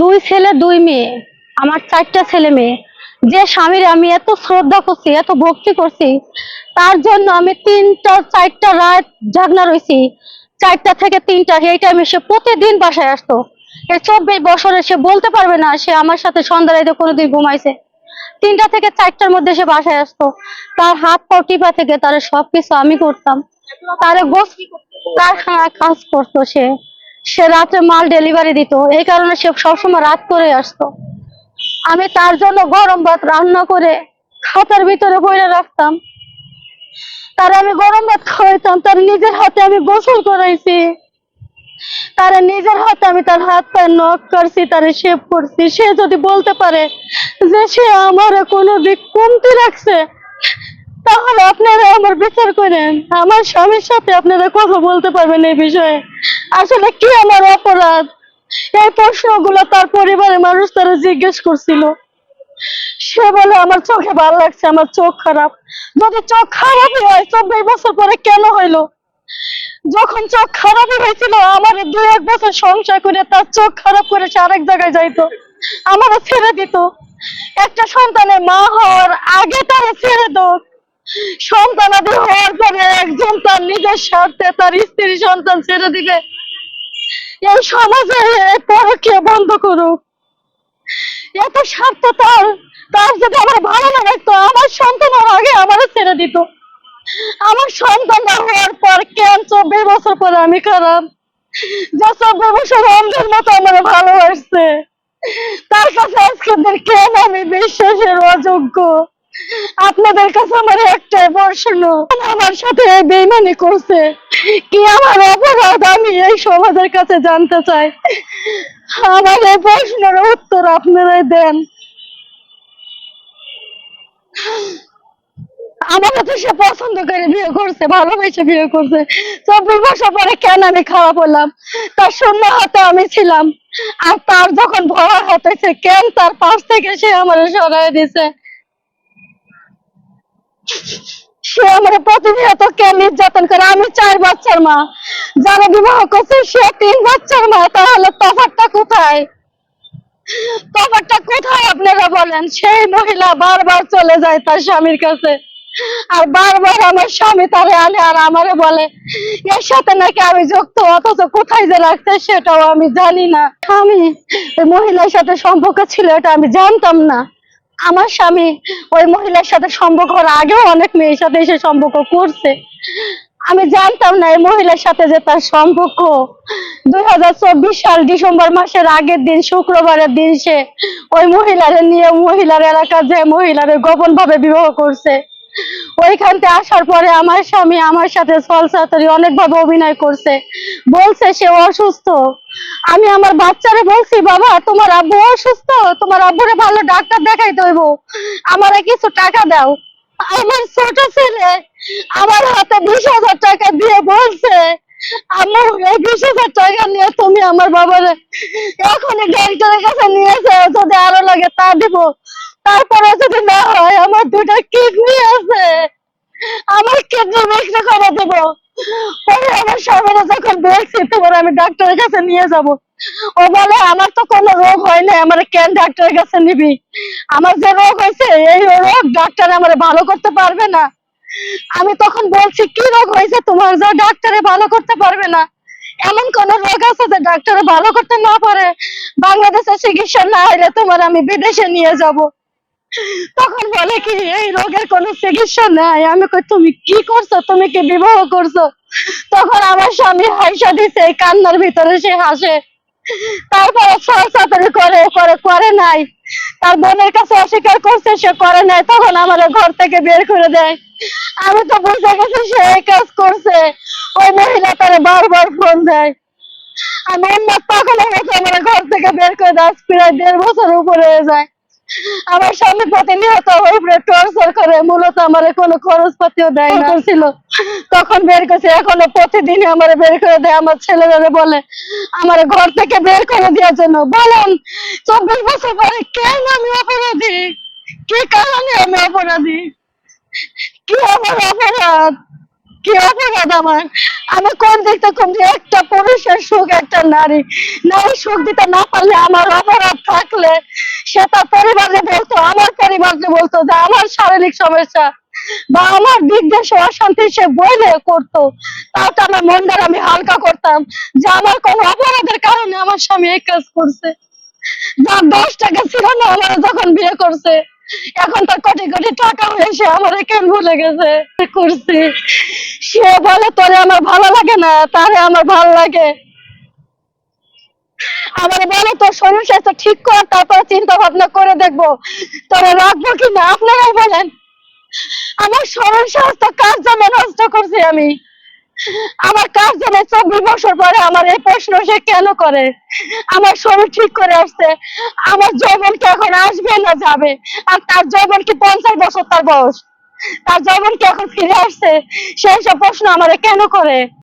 দুই ছেলে, দুই মেয়ে। আমার চারটা ছেলে মেয়ে। যে স্বামীর আমি এত শ্রদ্ধা করছি, এত ভক্তি করছি, তার জন্য আমি তিনটা, চারটা রাত জাগনা রয়েছি চারটা থেকে তিনটা, এই টাইমে সে প্রতিদিন বাসায় আসতো। এই চব্বিশ বছরে সে বলতে পারবে না, সে আমার সাথে সন্ধ্যা রাতে কোনোদিন ঘুমাইছে। তিনটা থেকে চারটার মধ্যে সে বাসায় আসতো। তার হাত পা টিপা থেকে তার সবকিছু আমি করতাম। তার গোস কারখানায় কাজ করতো সে। সে রাত্রে মাল ডেলিভারি দিত। এই কারণে সে সবসময় রাত করে আসতো। আমি তার জন্য গরম ভাত রান্না করে খাতার ভিতরে বইরে রাখতাম। তার আমি গরম ভাত খাওয়াইতাম, তার নিজের হাতে আমি গোসল করাইছি। তার নিজের হাতে আমি তার হাত পায়ে নখ করছি, তারে শেভ করছি। সে যদি বলতে পারে যে সে আমার কোনো দিক কমতি রাখছে তাহলে আপনারা আমার বিচার করেন। আমার স্বামীর সাথে আপনারা কথা বলতে পারবেন এই বিষয়ে। আসলে কি আমার অপরাধ? এই প্রশ্নগুলো তার পরিবারের মানুষ তারা জিজ্ঞেস করছিল। সে বলে, আমার চোখে ভালো লাগছে, আমার চোখ খারাপ। যদি চোখ খারাপই হয়, চব্বিশ বছর পরে কেন হইল? যখন চোখ খারাপই হয়েছিল, আমার দুই এক বছর সংসার করে তার চোখ খারাপ করে সে আরেক জায়গায় যাইতো আমারও ছেড়ে দিত। একটা সন্তানের মা হওয়ার আগে তারা ছেড়ে দোক। সন্তানাদি হওয়ার পরে একজন তার নিজের স্বার্থে তার স্ত্রী সন্তান ছেড়ে দিবে। এই সমাজে এই পরকীয়া বন্ধ করুক। এত স্বার্থ তার। তার যদি আমার ভালো না লাগতো, আমার সন্তান আগে আমারও ছেড়ে দিত। আমার সন্তান না হওয়ার পর কেন চব্বিশ বছর পরে আমি খারাপ? যা চব্বিশ বছর অন্ধের মতো আমার ভালোবাসছে। তার কাছে আজকের দিন কেন আমি বিশ্বাসের অযোগ্য? আপনাদের কাছে আমার একটাই প্রশ্ন, আমার সাথে বেইমানি করছে। কি আমার অপরাধ আমি এই সমাজের কাছে জানতে চাই? আমার এই প্রশ্নের উত্তর আপনারাই দেন। আমার তো সে পছন্দ করে বিয়ে করছে, ভালোবেসে বিয়ে করছে। চব্বিশ বছর পরে কেন আমি খারাপ হলাম তার শূন্য হাতে আমি ছিলাম। আর তার যখন ভরা হতেছে, কেন তার পাশ থেকে সে আমার সরাই দিছে? সে আমার প্রতিনিয়ত কেন নির্যাতন করে? আমি চার বাচ্চার মা। যারা বিবাহ করছে, সে তিন বাচ্চার মা। তাহলে তফাৎটা কোথায়? তফাৎটা কোথায় আপনারা বলেন? সেই মহিলা বারবার চলে যায় তার স্বামীর কাছে। আর বারবার আমার স্বামী তারে আনে আর আমারে বলে, এর সাথে নাকি আমি যুক্ত? অথচ কোথায় যে রাখছে সেটাও আমি জানি না। আমি মহিলার সাথে সম্পর্ক ছিল, এটা আমি জানতাম না। আমার স্বামী ওই মহিলার সাথে সম্পর্ক আগেও অনেক মেয়ের সাথে এসে সম্পর্ক করছে। আমি জানতাম না এই মহিলার সাথে যে তার সম্পর্ক। দুই হাজার চব্বিশ সাল ডিসেম্বর মাসের আগের দিন, শুক্রবারের দিন সে ওই মহিলারে নিয়ে মহিলার এলাকা যে মহিলারে গোপন ভাবে বিবাহ করছে। ওইখান আসার পরে আমার স্বামী আমার সাথে সলসাতরি অনেকভাবে অভিনয় করছে। বলছে সে অসুস্থ। আমি আমার বাচ্চারে বলছি, বাবা, তোমার আব্বু অসুস্থ? তোমার আব্বুরে ভালো ডাক্তার দেখাইতে হইব। আমারে কিছু টাকা দাও। আমার ছোট ছেলে আমার হাতে বিশ হাজার টাকা দিয়ে বলছে, আম্মু, এই বিশ হাজার টাকা নিয়ে তুমি আমার বাবারে এখনই ডাক্তারের কাছে নিয়ে যাও, যদি আরও লাগে তা দিব। তারপরে যদি না হয়, আমার দুটা কিডনি আছে। আমার কিডনি বিক্রি করে দেব। পরে আমার স্বামীরা যখন দেখছি, তোমার আমি ডাক্তারের কাছে নিয়ে যাব। ও বলে, আমার তো কোনো রোগ হয় না আমার কেন ডাক্তারের কাছে নিবি? আমার যে রোগ হয়েছে, এই রোগ ডাক্তার আমার ভালো করতে পারবে না। আমি তখন বলছি, কি রোগ হয়েছে? তোমার যা ডাক্তারে ভালো করতে পারবে না। এমন কোন রোগ আছে যে ডাক্তারে ভালো করতে না পারে? বাংলাদেশে চিকিৎসা না হলে তোমার আমি বিদেশে নিয়ে যাব। তখন বলে কি, এই রোগের কোনো চিকিৎসা নাই। আমি কই, তুমি কি করছ? তুমি কি বিবাহ করছ? তখন আমার স্বামী হাইসা দিছে, এই কান্নার ভিতরে সে হাসে। তারপরে করে করে করে নাই। তার বোনের কাছে অস্বীকার করছে, সে করে নাই। তখন আমার ঘর থেকে বের করে দেয়। আমি তো গেছি সে এই কাজ করছে। ওই মহিলা তারে বারবার ফোন দেয়। আমি অন্য আমার ঘর থেকে বের করে দেয়। প্রায় দেড় বছর উপরে যায়। আমার স্বামী প্রতিনিয়ত ওই টর্চার করে মূলত আমার কোনো খরচ পাতিও দেয় না। ছিল তখন বের করছে এখনও প্রতিদিন আমার বের করে দেয় আমার ছেলেরা বলে আমার ঘর থেকে বের করে দেওয়ার জন্য। বলেন চব্বিশ বছর পরে কেন আমি অপরাধী? কি কারণে আমি অপরাধী? কি আমার অপরাধ? কি অপরাধ আমার? আমি কোন দিক থেকে কম যে একটা পুরুষের সুখ একটা নারী। নারী সুখ দিতে না পারলে আমার অপরাধ থাকলে সে তার পরিবারে বলতো, আমার পরিবারে বলতো যে আমার শারীরিক সমস্যা বা আমার দেশে অশান্তি সে বইলে করতো। তাও তো আমার মনটা আমি হালকা করতাম যে আমার কোন অপরাধের কারণে আমার স্বামী এই কাজ করছে। যার দশ টাকা ছিল না, আমার যখন বিয়ে করছে, এখন তার কোটি কোটি টাকা হয়েছে আমার কেন ভুলে গেছে? করছি? সে বলে, তোরে আমার ভালো লাগে না, তারে আমার ভালো লাগে। আমার বলো তোর শরীর স্বাস্থ্য ঠিক কর, তারপর চিন্তা ভাবনা করে দেখব। তোরে রাখব কিনা আপনারাই বলেন। আমার শরীর স্বাস্থ্য কাজ জমে নষ্ট করছি আমি? আমার কাজ জমে চব্বিশ বছর পরে আমার এই প্রশ্ন সে কেন করে? আমার শরীর ঠিক করে আসছে। আমার যৌবন কি এখন আসবে না যাবে। আর তার যৌবন কি পঞ্চাশ বছর তার বয়স? তার যৌবন কি এখন ফিরে আসছে? সেই সব প্রশ্ন আমার কেন করে?